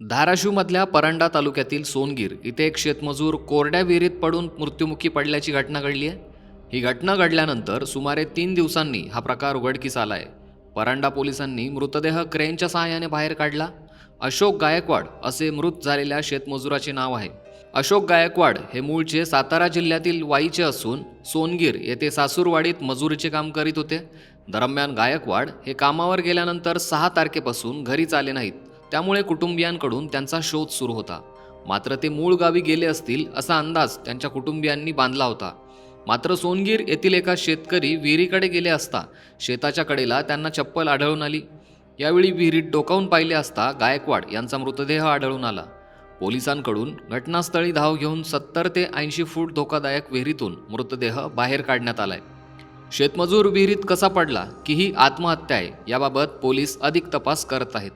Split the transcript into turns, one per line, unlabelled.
धाराशिवमधल्या परंडा तालुक्यातील सोनगीर इथे एक शेतमजूर कोरड्या विहिरीत पडून मृत्युमुखी पडल्याची घटना घडली आहे. ही घटना घडल्यानंतर सुमारे तीन दिवसांनी हा प्रकार उघडकीस आला आहे परंडा पोलिसांनी मृतदेह क्रेनच्या सहाय्याने बाहेर काढला. अशोक गायकवाड असे मृत झालेल्या शेतमजुराचे नाव आहे. अशोक गायकवाड हे मूळचे सातारा जिल्ह्यातील वाईचे असून सोनगीर येथे सासूरवाडीत मजुरीचे काम करीत होते. दरम्यान गायकवाड हे कामावर गेल्यानंतर सहा तारखेपासून घरीच आले नाहीत. त्यामुळे कुटुंबियांकडून त्यांचा शोध सुरू होता. मात्र ते मूळ गावी गेले असतील असा अंदाज त्यांच्या कुटुंबियांनी बांधला होता. मात्र सोनगीर येथील एका शेतकरी विहिरीकडे गेले असता शेताच्या कडेला त्यांना चप्पल आढळून आली. यावेळी विहिरीत डोकावून पाहिले असता गायकवाड यांचा मृतदेह आढळून आला. पोलिसांकडून घटनास्थळी धाव घेऊन सत्तर ते ऐंशी फूट धोकादायक विहिरीतून मृतदेह बाहेर काढण्यात आलाय. शेतमजूर विहिरीत कसा पडला की ही आत्महत्या आहे याबाबत पोलीस अधिक तपास करत आहेत.